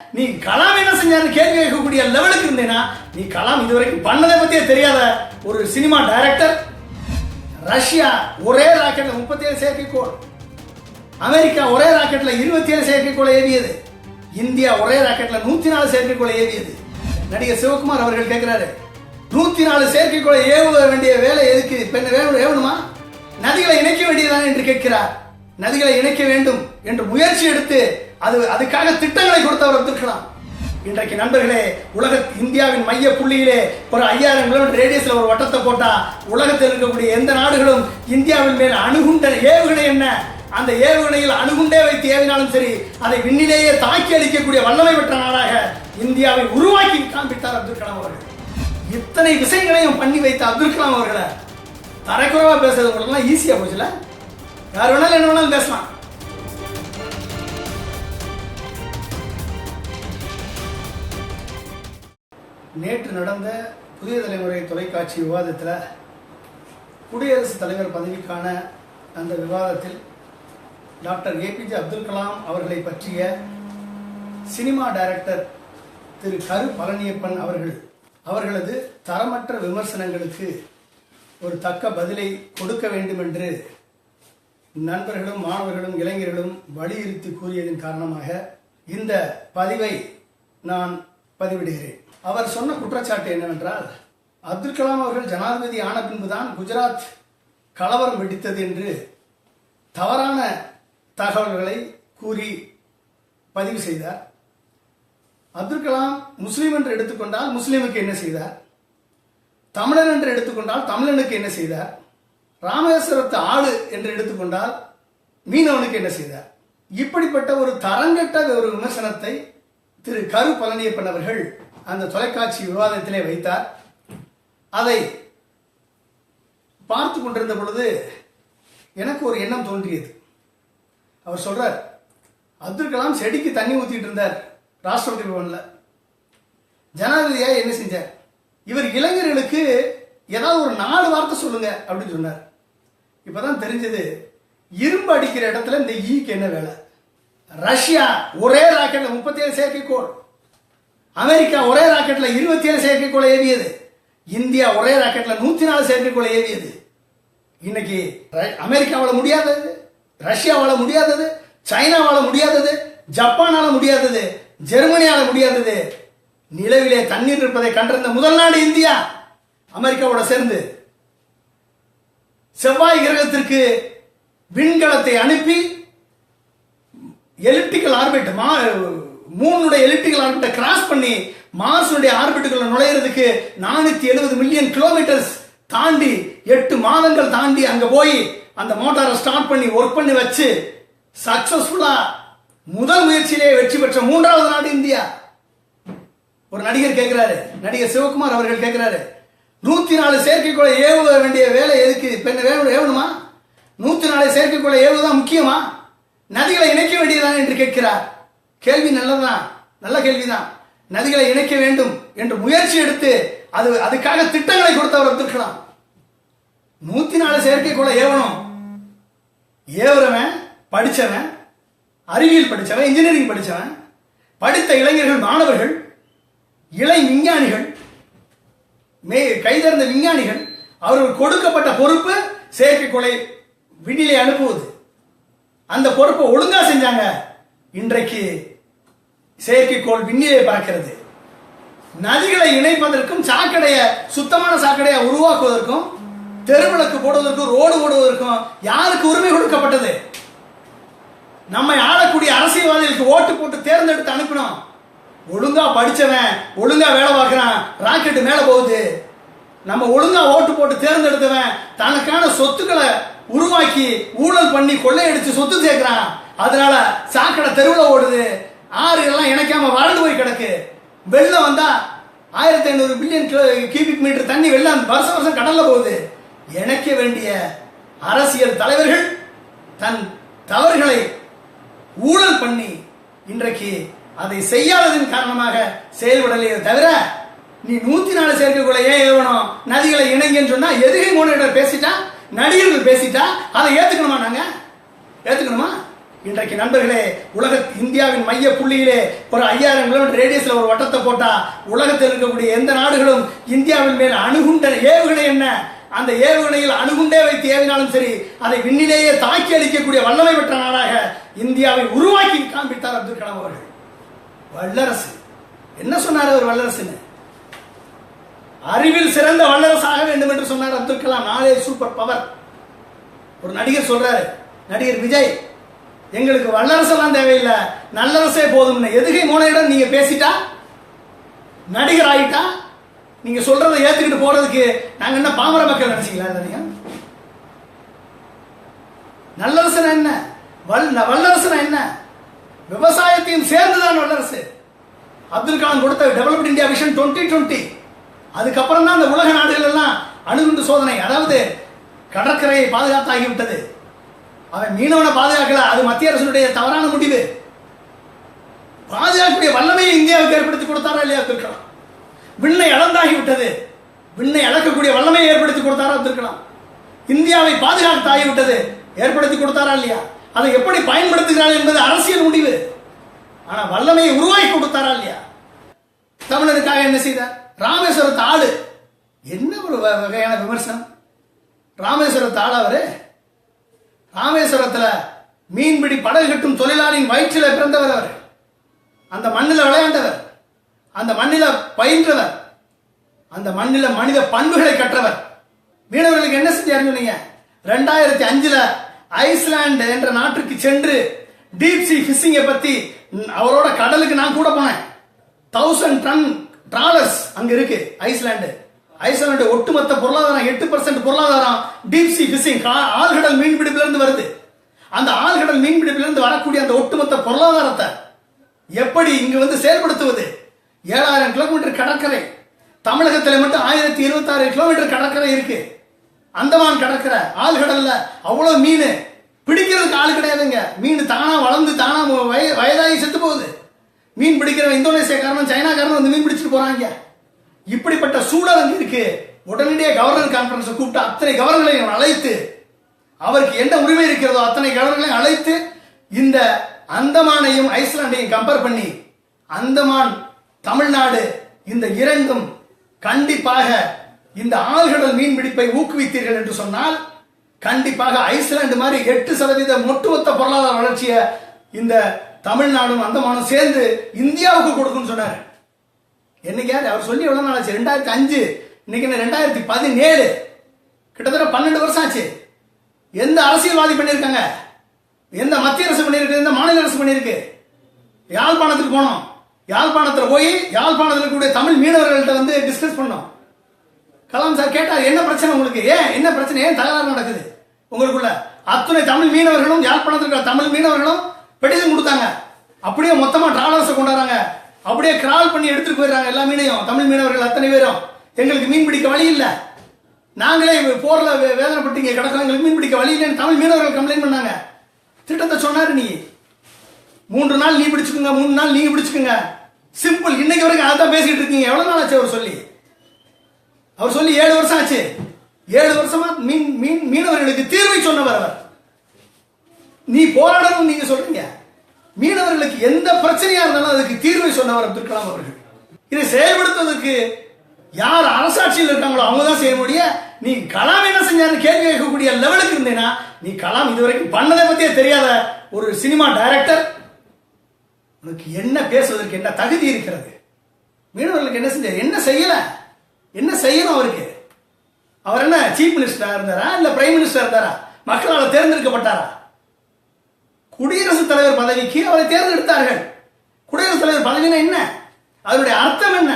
நீ கலாம் என்ன செஞ்சாரு கேள்வி கேட்கக்கூடிய லெவலுக்கு இருந்தேன்னா நீ கலாம் இதுவரைக்கும் பண்ணதை பத்தியே தெரியாத ஒரு சினிமா டைரக்டர் ரஷ்யா ஒரே ராக்கெட்ல முப்பத்தி ஏழு செயற்கைக்கோள் அமெரிக்கா ஒரே ராக்கெட்ல இருபத்தி ஏழு செயற்கைக்கோளை ஏவியது இந்தியா ஒரே ராக்கெட்ல நூத்தி நாலு செயற்கைக்கோளை ஏவியது. நடிகர் சிவகுமார் அவர்கள் கேட்கிறாரு நூத்தி நாலு செயற்கைக்கோளை ஏவ வேண்டிய வேலை எதுக்கு? பெண் ஏவணுமா? நதிகளை இணைக்க வேண்டியதுதான் என்று கேட்கிறார். நதிகளை இணைக்க வேண்டும் என்று முயற்சி எடுத்து அது அதுக்காக திட்டங்களை கொடுத்தவர் இருக்கலாம் இன்றைக்கு நண்பர்களே உலக இந்தியாவின் மைய புள்ளியிலே ஒரு ஐயாயிரம் கிலோமீட்டர் ரேடியஸ்ல ஒரு வட்டத்தை போட்டா உலகத்தில் இருக்கக்கூடிய எந்த நாடுகளும் இந்தியாவின் மேல் அணுகுண்ட ஏவுகணை என்ன? அந்த ஏவுகணையில் அணுகுண்டே வைத்து ஏவினாலும் சரி அதை விண்ணிலேயே தாக்கி அளிக்கக்கூடிய வல்லமை பெற்ற நாடாக இந்தியாவை உருவாக்கி காண்பித்தார் அப்துல் கலாம் அவர்கள். இத்தனை விஷயங்களையும் பண்ணி வைத்த அப்துல் கலாம் அவர்களை தரக்குறைவா பேசுறது உங்களுக்குலாம் ஈஸியா போச்சுல? யார் வேணாலும் என்ன வேணாலும் பேசலாம். நேற்று நடந்த புதிய தலைமுறை தொலைக்காட்சி விவாதத்தில் குடியரசுத் தலைவர் பதவிக்கான அந்த விவாதத்தில் டாக்டர் ஏபிஜே அப்துல் கலாம் அவர்களை பற்றிய சினிமா டைரக்டர் திரு கரு பழனியப்பன் அவர்கள் அவர்களது தரமற்ற விமர்சனங்களுக்கு ஒரு தக்க பதிலை கொடுக்க வேண்டும் என்று நண்பர்களும் மாணவர்களும் இளைஞர்களும் வலியுறுத்தி கூறியதன் காரணமாக இந்த பதிவை நான் பதிவிடுகிறேன். அவர் சொன்ன குற்றச்சாட்டு என்னவென்றால் அப்துல் கலாம் அவர்கள் ஜனாதிபதி ஆன பின்புதான் குஜராத் கலவரம் வெடித்தது என்று தவறான தகவல்களை கூறி பதிவு செய்தார். அப்துல் கலாம் முஸ்லீம் என்று எடுத்துக்கொண்டால் முஸ்லீமுக்கு என்ன செய்தார்? தமிழன் என்று எடுத்துக்கொண்டால் தமிழனுக்கு என்ன செய்தார்? ராமேஸ்வரத்து ஆளு என்று எடுத்துக்கொண்டால் மீனவனுக்கு என்ன செய்தார்? இப்படிப்பட்ட ஒரு தரங்கட்ட ஒரு விமர்சனத்தை திரு கரு பழனியப்பன் அவர்கள் அந்த தொலைக்காட்சி விவாதத்திலே வைத்தார். அதை பார்த்து கொண்டிருந்த பொழுது எனக்கு ஒரு எண்ணம் தோன்றியது. அவர் சொல்றார் அப்துல் கலாம் செடிக்கு தண்ணி ஊத்திட்டு இருந்தார் ராஷ்டிரபதி பவன்ல ஜனாதிபதியா என்ன செஞ்சார்? இவர் இளைஞர்களுக்கு ஏதாவது ஒரு நாலு வார்த்தை சொல்லுங்க அப்படின்னு சொன்னார். இப்பதான் தெரிஞ்சது இரும்பு அடிக்கிற இடத்துல இந்த ஈக்கு என்ன வேலை? ரஷ்யா ஒரே ராக்கெட்ல முப்பத்தி ஏழு செயற்கைக்கோள். அமெரிக்கா ஒரே ராக்கெட்ல இருபத்தி ஏழு செயற்கைக்கோளை ஏவியது இந்தியா ஒரே ராக்கெட்ல நூத்தி நாலு செயற்கைக்கோளை ஏவியது இன்னைக்கு ர- அமெரிக்காவால முடியாதது ரஷ்யாவால முடியாதது சைனாவால முடியாதது ஜப்பானால முடியாதது ஜெர்மனியால முடியாதது நிலவிலே தண்ணீர் இருப்பதை கண்டிருந்த முதல் நாடு இந்தியா அமெரிக்காவோட சேர்ந்து செவ்வாய் கிரகத்திற்கு விண்கலத்தை அனுப்பி எலிப்டிக்கல் ஆர்பிட் மூணுடைய எலிப்டிக்கல் ஆர்பிட்டை கிராஸ் பண்ணி மார்ஸுடைய ஆர்பிட்டுக்குள்ள நுழையிறதுக்கு நானூத்தி எழுபது மில்லியன் கிலோமீட்டர்ஸ் தாண்டி எட்டு மாதங்கள் தாண்டி அங்க போய் அந்த மோட்டாரை ஸ்டார்ட் பண்ணி ஒர்க் பண்ணி வச்சு சக்சஸ்ஃபுல்லா முதல் முயற்சியிலே வெற்றி பெற்ற மூன்றாவது நாடு இந்தியா. ஒரு நடிகர் கேட்கிறாரு நடிகர் சிவகுமார் அவர்கள் கேட்கிறாரு நூத்தி நாலு செயற்கைக்குள்ள ஏவு வேண்டிய வேலை எதுக்கு? பெண் ஏவணுமா? நூத்தி நாலு செயற்கைக்குள்ள ஏவுதான் முக்கியமா? நதிகளை இணைக்க வேண்டியதுதான் என்று கேட்கிறார். கேள்வி நல்லதுதான் நல்ல கேள்விதான். நதிகளை இணைக்க வேண்டும் என்று முயற்சி எடுத்து அது அதுக்காக திட்டங்களை கொடுத்தவர் அப்துல் நூத்தி நாலு செயற்கைக்குள்ள ஏவணும். ஏவுறவன் படித்தவன் அறிவியல் படித்தவன் இன்ஜினியரிங் படித்தவன் படித்த இளைஞர்கள் மாணவர்கள் இளை விஞ்ஞானிகள் மே கைதேர்ந்த விஞ்ஞானிகள் அவர்கள் கொடுக்கப்பட்ட பொறுப்பு செயற்கைக்கோளை விண்ணிலே அனுப்புவது. அந்த பொறுப்பை ஒழுங்கா செஞ்சாங்க. இன்றைக்கு செயற்கைக்கோள் விண்ணிலே பார்க்கிறது. நதிகளை இணைப்பதற்கும் சாக்கடையை சுத்தமான சாக்கடையை உருவாக்குவதற்கும் தெருவிளக்கு போடுவதற்கும் ரோடு போடுவதற்கும் யாருக்கு உரிமை கொடுக்கப்பட்டது? நம்மை ஆளக்கூடிய அரசியல்வாதிகளுக்கு ஓட்டு போட்டு தேர்ந்தெடுத்து அனுப்பினோம். ஒழுங்கா படிச்சவன் ஒழுங்கா வேலை பார்க்கறான் ராக்கெட்டு மேல போகுது. நம்ம ஒழுங்கா ஓட்டு போட்டு தேர்ந்தெடுத்தவன் தனக்கான சொத்துக்களை உருவாக்கி ஊழல் பண்ணி கொள்ளையடிச்சு சொத்து சேர்க்கிறான். அதனால சாக்கடை தெருவில் ஓடுது. ஆறு எல்லாம் இணைக்காம வறண்டு போய் கிடக்கு. வெள்ளம் வந்தா ஆயிரத்தி ஐநூறு பில்லியன் கியூபிக் மீட்டர் தண்ணி வெள்ளம் வருஷம் வருஷம் கடல்ல போகுது. இணைக்க வேண்டிய அரசியல் தலைவர்கள் தன் தவறுகளை ஊழல் பண்ணி இன்றைக்கு அதை செய்யாததன் காரணமாக செயல்படலையே தவிர நீ நூத்தி நாலு செயற்கைக்குள்ள ஏன் ஏவணும்? நதிகளை இணைங்கன்னு சொன்னா எதுகை மூணு பேசிட்டா? நடிகர்கள் பேசிட்டா? அதை ஏத்துக்கணுமா நாங்க? ஏத்துக்கணுமா? இன்றைக்கு நண்பர்களே உலக இந்தியாவின் மைய புள்ளியிலே ஒரு ஐயாயிரம் கிலோமீட்டர் ரேடியஸ்ல ஒரு வட்டத்தை போட்டா உலகத்தில் இருக்கக்கூடிய எந்த நாடுகளும் இந்தியாவின் மேல் அணுகுண்ட ஏவுகணை என்ன? அந்த ஏவுகணையில் அணுகுண்டே வைத்து ஏவினாலும் சரி அதை விண்ணிலேயே தாக்கி அளிக்கக்கூடிய வல்லமை பெற்ற நாடாக இந்தியாவை உருவாக்கி காண்பித்தார் அப்துல் கலாம் அவர்கள். வல்லரசு. என்ன சொன்னார் அவர் வல்லரசுன்னு? அறிவில் சிறந்த வல்லரசாக வேண்டும் என்று சொன்னார் அப்துல் கலாம். நாளே சூப்பர் பவர் ஒரு நடிகர் சொல்றாரு. நடிகர் விஜய் எங்களுக்கு வல்லரசெல்லாம் தேவையில்லை. நல்லரசே போதும்னு. எதுகை மூனையிடம் நீங்க பேசிட்டா? நடிகர் ஆயிட்டா நீங்க சொல்றதை ஏத்துக்கிட்டு போறதுக்கு நாங்க என்ன பாமர மக்கள் நினைச்சீங்களா இதை நீங்க நல்லரசனா என்ன? வல் வல்லரசனா என்ன? விவசாயத்தையும் சேர்ந்துதான் வல்லரசு. அப்துல் கலாம் கொடுத்த developed India vision twenty twenty அதுக்கப்புறம் தான் அந்த உலக நாடுகள் எல்லாம் அணுகுண்டு சோதனை. அதாவது கடற்கரையை பாதுகாத்தாகிவிட்டது. அவன் மீனவனை பாதுகாக்கல. அது மத்திய அரசுடைய தவறான முடிவு. பாதுகாக்கக்கூடிய வல்லமையை இந்தியாவுக்கு ஏற்படுத்தி கொடுத்தாரா இல்லையா அப்துல் விண்ணை அளந்தாகி விட்டது. விண்ணை அளக்கக்கூடிய வல்லமையை ஏற்படுத்தி கொடுத்தாரா அப்துல் இந்தியாவை பாதுகாத்தாகி விட்டது ஏற்படுத்தி கொடுத்தாரா இல்லையா? அதை எப்படி பயன்படுத்துகிறார் என்பது அரசியல் முடிவு. ஆனா வல்லமையை உருவாக்கி கொடுத்தாரா இல்லையா? தமிழருக்காக என்ன செய்தார்? ராமேஸ்வரத்து ஆளு. என்ன ஒரு வ- வகையான விமர்சனம்? ராமேஸ்வரத்து ஆள் அவரு? ராமேஸ்வரத்துல மீன்பிடி படகு கட்டும் தொழிலாளியின் வயிற்றில பிறந்தவர் அவர். அந்த மண்ணில் விளையாண்டவர். அந்த மண்ணில பயின்றவர். அந்த மண்ணில மனித பண்புகளை கற்றவர். மீனவர்களுக்கு என்ன செஞ்சாருன்னு சொன்னீங்க? ரெண்டாயிரத்தி அஞ்சுல ஐஸ்லாண்டு என்ற நாட்டுக்கு சென்று டீப் சி ஃபிஷிங்கை பத்தி அவரோட கடலுக்கு நான் கூட போனேன். தௌசண்ட் டன் ட்ராலர்ஸ் அங்க இருக்கு ஐஸ்லாண்டு ஐஸ்லாந்து ஒட்டுமொத்த பொருளாதாரம் எட்டு பர்சன்ட் பொருளாதாரம் டீப் சி பிசிங் ஆழ்கடல் மீன்பிடிப்பிலிருந்து வருது. அந்த ஆழ்கடல் மீன்பிடிப்பிலிருந்து வரக்கூடிய அந்த ஒட்டுமொத்த பொருளாதாரத்தை எப்படி இங்கு வந்து செயல்படுத்துவது? ஏழாயிரம் கிலோமீட்டர் கடற்கரை. தமிழகத்தில் மட்டும் ஆயிரத்தி இருபத்தி ஆறு கிலோமீட்டர் கடற்கரை இருக்கு. அந்தமான் கடற்கரை ஆழ்கடல்ல அவ்வளவு மீன். பிடிக்கிறதுக்கு ஆள் கிடையாதுங்க. மீன் தானா வளர்ந்து தானா வய- வயதாகி செத்து போகுது. மீன் பிடிக்கிறவன் இந்தோனேசியாக்காரனும் சைனாக்காரனும் வந்து மீன் பிடிச்சிட்டு போறாங்க. இப்படிப்பட்ட சூழல் அங்க இருக்கு. உடனடியே கவர்னர் கான்பரன்ஸை கூப்பிட்டு அத்தனை கவர்னர்களையும் அழைத்து அவருக்கு என்ன உரிமை இருக்கிறதோ அத்தனை கவர்னர்களையும் அழைத்து இந்த அந்தமானையும் ஐஸ்லாண்டையும் கம்பேர் பண்ணி அந்தமான் தமிழ்நாடு இந்த இரண்டும் கண்டிப்பாக இந்த ஆழ்கடல் மீன்பிடிப்பை ஊக்குவித்தீர்கள் என்று சொன்னால் கண்டிப்பாக ஐஸ்லாண்டு மாதிரி எட்டு சதவீத ஒட்டுமொத்த பொருளாதார வளர்ச்சியை இந்த தமிழ்நாடும் அந்தமானும் சேர்ந்து இந்தியாவுக்கு கொடுக்கும்னு சொன்னார். என்னைக்கு யார் அவர் சொல்லி எவ்வளோ நாள் ஆச்சு? ரெண்டாயிரத்தி அஞ்சு. இன்னைக்கு என்ன ரெண்டாயிரத்தி பதினேழு? கிட்டத்தட்ட பன்னெண்டு வருஷம் ஆச்சு. எந்த அரசியல்வாதி பண்ணியிருக்காங்க? எந்த மத்திய அரசு பண்ணியிருக்கு? எந்த மாநில அரசு பண்ணியிருக்கு? யாழ்ப்பாணத்துக்கு போனோம். யாழ்ப்பாணத்தில் போய் யாழ்ப்பாணத்தில் இருக்கக்கூடிய தமிழ் மீனவர்கள்ட்ட வந்து டிஸ்கஸ் பண்ணோம். கலாம் சார் கேட்டார் என்ன பிரச்சனை உங்களுக்கு? ஏன்? என்ன பிரச்சனை? ஏன் தகராறு நடக்குது? உங்களுக்குள்ள அத்துணை தமிழ் மீனவர்களும் யாழ்ப்பாணத்தில் இருக்கிற தமிழ் மீனவர்களும் பெட்டிஷன் கொடுத்தாங்க. அப்படியே மொத்தமாக டிராவலர்ஸை கொண்டாடுறாங்க. அப்படியே கிரால் பண்ணி எடுத்துட்டு போயிடுறாங்க எல்லா மீனையும். தமிழ் மீனவர்கள் அத்தனை பேரும். எங்களுக்கு மீன் பிடிக்க வழி இல்லை. நாங்களே போர்ல வேதனைப்பட்டு இங்கே கிடக்கிறோம் எங்களுக்கு மீன் பிடிக்க வழி இல்லைன்னு தமிழ் மீனவர்கள் கம்ப்ளைண்ட் பண்ணாங்க. திட்டத்தை சொன்னாரு நீ. மூன்று நாள் நீ பிடிச்சுக்குங்க மூணு நாள் நீங்க பிடிச்சுக்குங்க. சிம்பிள் இன்னைக்கு வரைக்கும் அதான் பேசிட்டு இருக்கீங்க. எவ்வளவு நாள் ஆச்சு அவர் சொல்லி? அவர் சொல்லி ஏழு வருஷம் ஆச்சு. ஏழு வருஷமா மீன் மீன் மீனவர்களுக்கு தீர்வை சொன்னவர் அவர். நீ போராடணும் நீங்க சொல்றீங்க. மீனவர்களுக்கு எந்த பிரச்சனையா இருந்தாலும் அதுக்கு தீர்வை சொன்னவர் அப்துல் கலாம் அவர்கள். இதை செயல்படுத்துவதற்கு யார் அரசாட்சியில் இருக்காங்களோ அவங்க தான் செய்ய முடிய நீ கலாம் என்ன செஞ்சாருன்னு கேள்வி கேட்கக்கூடிய லெவலுக்கு இருந்தேன்னா நீ கலாம் இதுவரைக்கும் பண்ணதை பத்தியே தெரியாத ஒரு சினிமா டைரக்டர் உனக்கு என்ன பேசுவதற்கு என்ன தகுதி இருக்கிறது? மீனவர்களுக்கு என்ன செஞ்சார் என்ன செய்யல? என்ன செய்யணும் அவருக்கு? அவர் என்ன சீஃப் மினிஸ்டரா இருந்தாரா? இல்ல பிரைம் மினிஸ்டர் இருந்தாரா? மக்களால் தேர்ந்தெடுக்கப்பட்டாரா? குடியரசுத் தலைவர் பதவிக்கு அவரை தேர்ந்தெடுத்தார்கள். குடியரசுத் தலைவர் பதவினா என்ன? அதனுடைய அர்த்தம் என்ன?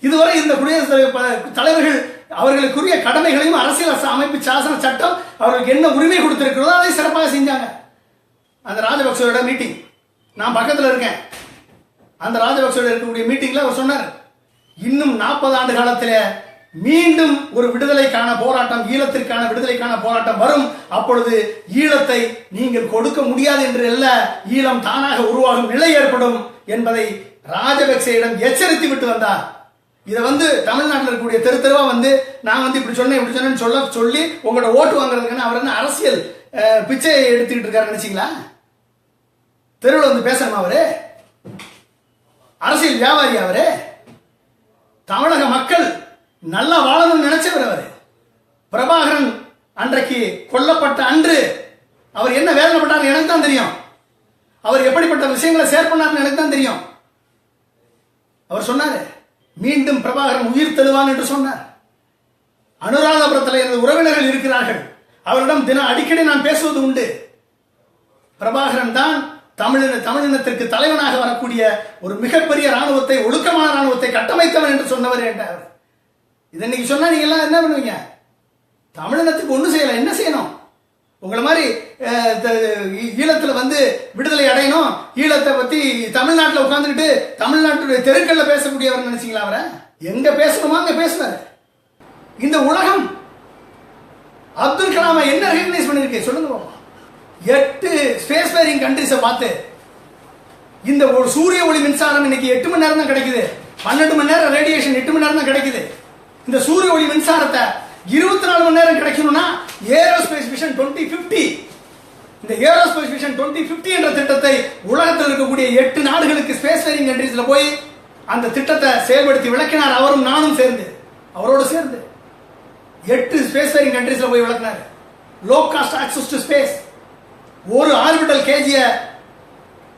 இதுவரை இந்த குடியரசுத் தலைவர் தலைவர்கள் அவர்களுக்குரிய கடமைகளையும் அரசியல் அமைப்பு சாசன சட்டம் அவர்களுக்கு என்ன உரிமை கொடுத்திருக்கிறதோ அதை சிறப்பாக செஞ்சாங்க. அந்த ராஜபக்சோட மீட்டிங் நான் பக்கத்தில் இருக்கேன். அந்த ராஜபக்சோட இருக்கக்கூடிய மீட்டிங்ல அவர் சொன்னார் இன்னும் நாற்பது ஆண்டு காலத்தில் மீண்டும் ஒரு விடுதலைக்கான போராட்டம் ஈழத்திற்கான விடுதலைக்கான போராட்டம் வரும். அப்பொழுது ஈழத்தை நீங்கள் கொடுக்க முடியாது என்று அல்ல ஈழம் தானாக உருவாகும் நிலை ஏற்படும் என்பதை ராஜபக்சேயிடம் எச்சரித்து விட்டு வந்தார். இதை வந்து தமிழ்நாட்டில் இருக்கக்கூடிய தெரு தெருவா வந்து நான் வந்து இப்படி சொன்னேன் இப்படி சொன்னேன்னு சொல்ல சொல்லி உங்களோட ஓட்டு வாங்குறதுக்கான அவர் என்ன அரசியல் பிச்சை எடுத்துக்கிட்டு இருக்காரு நினைச்சிங்களா? தெருவில் வந்து பேசணுமா அவரு? அரசியல் வியாபாரி அவரு? தமிழக மக்கள் நல்லா வாழணும்னு நினைச்சவர் அவர். பிரபாகரன் அன்றைக்கு கொல்லப்பட்ட அன்று அவர் என்ன வேதனைப்பட்டார் எனக்கு தான் தெரியும். அவர் எப்படிப்பட்ட விஷயங்களை ஷேர் பண்ணார்னு எனக்கு தான் தெரியும். அவர் சொன்னாரு மீண்டும் பிரபாகரன் உயிர் தழுவான் என்று சொன்னார். அனுராதபுரத்தில் எனது உறவினர்கள் இருக்கிறார்கள். அவரிடம் தினம் அடிக்கடி நான் பேசுவது உண்டு. பிரபாகரன் தான் தமிழின தமிழினத்திற்கு தலைவனாக வரக்கூடிய ஒரு மிகப்பெரிய ராணுவத்தை ஒழுக்கமான ராணுவத்தை கட்டமைத்தவன் என்று சொன்னவர் என்றார். இதை இன்னைக்கு சொன்னா நீங்க எல்லாம் என்ன பண்ணுவீங்க? தமிழினத்துக்கு ஒண்ணு செய்யலை. என்ன செய்யணும்? உங்களை மாதிரி அஹ், ஈழத்துல வந்து விடுதலை அடையணும். ஈழத்தை பத்தி தமிழ்நாட்டில் உட்கார்ந்துக்கிட்டு தமிழ்நாட்டுடைய தெருக்கள்ல பேசக்கூடியவர் நினைச்சீங்களா அவரை? எங்க பேசணுமோ அங்க பேசுவாரு. இந்த உலகம் அப்துல் கலாமை என்ன ரெகனைஸ் பண்ணிருக்கு சொல்லுங்க எட்டு ஸ்பேஸ் வேரிங் கண்ட்ரிஸை பார்த்து இந்த ஒரு சூரிய ஒளி மின்சாரம் இன்னைக்கு எட்டு மணி நேரம் தான் கிடைக்குது. பன்னெண்டு மணி நேரம் ரேடியேஷன் எட்டு மணி நேரம் தான் கிடைக்குது. இந்த சூரிய ஒளி மின்சாரத்தை இருபத்தி நாலு மணி நேரம் கிடைக்கணும்னா ஏரோஸ்பேஸ் விஷன் டுவெண்ட்டி பிப்டி இந்த ஏரோஸ்பேஸ் விஷன் டுவெண்ட்டி பிப்டி என்ற திட்டத்தை உலகத்தில் இருக்கக்கூடிய எட்டு நாடுகளுக்கு ஸ்பேஸ் ஃபேரிங் கண்ட்ரீஸில் போய் அந்த திட்டத்தை செயல்படுத்தி விளக்கினார் அவரும் நானும் சேர்ந்து. அவரோடு சேர்ந்து. எட்டு ஸ்பேஸ் ஃபேரிங் கண்ட்ரீஸில் போய் விளக்குனாரு. Low cost access to space ஒரு ஆர்பிட்டல் கேஜியை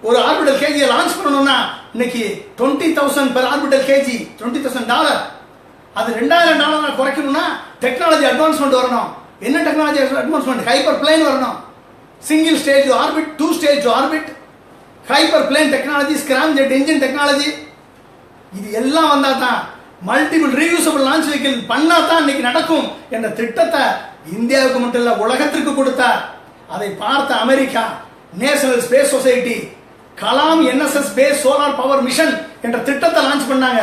ஒரு ஆர்பிட்டல் கேஜியை லான்ச் பண்ணணும்னா இன்னைக்கு twenty thousand per orbital KG twenty thousand dollar அது ரெண்டாயிரம் டாலர் குறைக்கணும்னா டெக்னாலஜி அட்வான்ஸ்மெண்ட் வரணும். என்ன டெக்னாலஜி அட்வான்ஸ்மெண்ட் ஹைப்பர் பிளேன் வரணும். Single stage orbit two stage orbit hyper plane technology scramjet engine technology இது எல்லாம் வந்தால் தான் மல்டிபிள் ரீயூசபிள் லான்ச் வெஹிக்கிள் பண்ணா தான் இன்னைக்கு நடக்கும் என்ற திட்டத்தை இந்தியாவுக்கு மட்டும் இல்லை உலகத்திற்கு கொடுத்தார். அதை பார்த்த America national space society Kalam NSS space solar power mission என்ற திட்டத்தை லான்ச் பண்ணாங்க.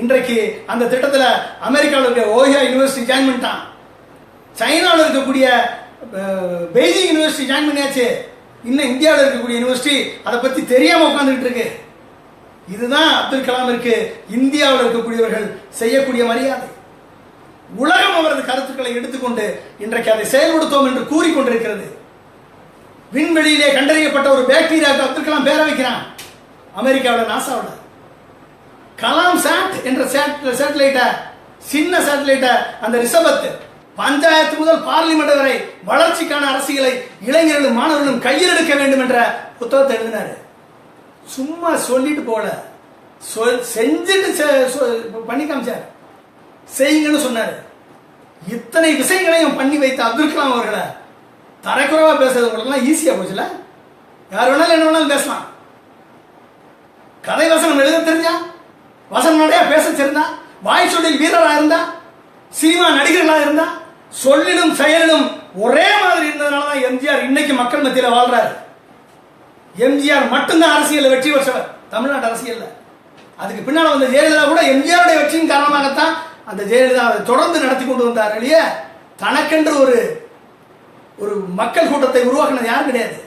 இன்றைக்கு அந்த திட்டத்தில் அமெரிக்காவில் இருக்க ஓஹியா யூனிவர்சிட்டி ஜாயின் பண்ணிட்டான். சைனாவில் இருக்கக்கூடிய பெய்ஜிங் யூனிவர்சிட்டி ஜாயின் பண்ணியாச்சு. இன்னும் இந்தியாவில் இருக்கக்கூடிய யூனிவர்சிட்டி அதை பற்றி தெரியாமல் உட்கார்ந்துட்டு இருக்கு. இதுதான் அப்துல் கலாமிற்கு இந்தியாவில் இருக்கக்கூடியவர்கள் செய்யக்கூடிய மரியாதை. உலகம் அவரது கருத்துக்களை எடுத்துக்கொண்டு இன்றைக்கு அதை செயல்படுத்தோம் என்று கூறிக்கொண்டிருக்கிறது. விண்வெளியிலே கண்டறியப்பட்ட ஒரு பேக்டீரியாவுக்கு அப்துல் கலாம் பேர வைக்கிறான் அமெரிக்காவோட நாசாவோட. கலாம் சாட் என்ற சேட்டலைட்டை சின்ன சேட்டலைட்டை அந்த ரிசபத் பஞ்சாயத்து முதல் பார்லிமெண்ட் வரை வளர்ச்சிக்கான அரசியலை இளைஞர்களும் மாணவர்களும் கையில் எடுக்க வேண்டும் என்ற புத்தகத்தை எழுதினாரு. சும்மா சொல்லிட்டு போல செஞ்சுட்டு செ- சொ- பண்ணி காமிச்சார். செய்யுங்கன்னு சொன்னாரு. இத்தனை விஷயங்களையும் பண்ணி வைத்த அப்துல் கலாம் அவர்களை தரைக்குறைவா பேசுறது ஈஸியா போச்சுல? யார் வேணாலும் என்ன வேணாலும் பேசலாம். கதை வசனம் எழுத தெரிஞ்சா? வசனம் நடையா பேச தெரிந்தா வாய் சொல்லில் வீரராக இருந்தா சினிமா நடிகர்களாக இருந்தா சொல்லிலும் செயலிலும் ஒரே மாதிரி இருந்ததுனால தான் எம்ஜிஆர் இன்னைக்கு மக்கள் மத்தியில் வாழ்றாரு. எம்ஜிஆர் மட்டும்தான் அரசியல் வெற்றி பெற்றவர். தமிழ்நாட்டு அரசியல்ல. அதுக்கு பின்னால் வந்த ஜெயலலிதா கூட எம்ஜிஆருடைய வெற்றியின் காரணமாகத்தான் அந்த ஜெயலலிதா அதை தொடர்ந்து நடத்தி கொண்டு வந்தார். இல்லையே? தனக்கென்று ஒரு ஒரு மக்கள் கூட்டத்தை உருவாக்கினது யாரும் கிடையாது.